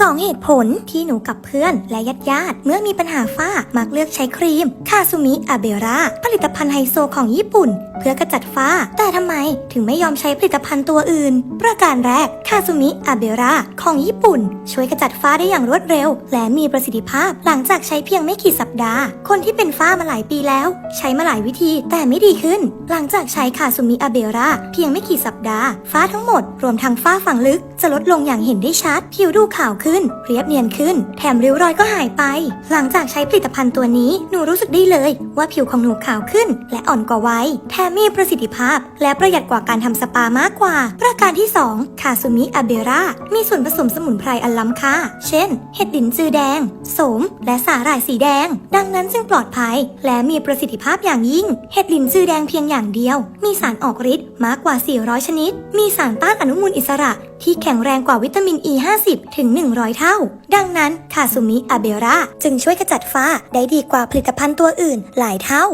สองเหตุผลที่หนูกับเพื่อนและญาติญาติเมื่อมีปัญหาฝ้ามักเลือกใช้ครีมคาซูมิอาเบราผลิตภัณฑ์ไฮโซของญี่ปุ่น เพื่อกระจัดฝ้า แต่ทำไมถึงไม่ยอมใช้ผลิตภัณฑ์ตัวอื่น ประการแรกคาซูมิอาเบราของญี่ปุ่น ช่วยกระจัดฝ้าได้อย่างรวดเร็ว และมีประสิทธิภาพหลังจากใช้เพียงไม่กี่สัปดาห์ คนที่เป็นฝ้ามาหลายปีแล้ว ใช้มาหลายวิธีแต่ไม่ดีขึ้น หลังจากใช้คาซูมิอาเบราเพียงไม่กี่สัปดาห์ฝ้าทั้งหมดรวมทั้งฝ้าฝังลึก จะลดลงอย่างเห็นได้ชัด ผิวดูขาวขึ้น เรียบเนียนขึ้น แถมริ้วรอยก็หายไป หลังจากใช้ผลิตภัณฑ์ตัวนี้ หนูรู้สึกได้เลย ว่าผิวของหนูขาวขึ้น และอ่อนกว่าวัย แถมมีประสิทธิภาพ และประหยัดกว่าการทำสปามากกว่า ประการที่ 2 คาซูมิอาเบรา มีส่วนผสมสมุนไพรอันล้ำค่า เช่น เห็ดดินจือแดงโสม และสาหร่ายสีแดง ดังนั้นจึงปลอดภัย และมีประสิทธิภาพอย่างยิ่ง เห็ดลินจือแดงเพียงอย่างเดียว มีสารออกฤทธิ์มากกว่า 400 ชนิด มีสารต้านอนุมูลอิสระ ที่แข็งแรงกว่าวิตามิน E 50 ถึง 100 เท่า ดังนั้นคาซูมิอาเบราจึงช่วยขจัดฝ้าได้ดีกว่าผลิตภัณฑ์ตัวอื่นหลายเท่า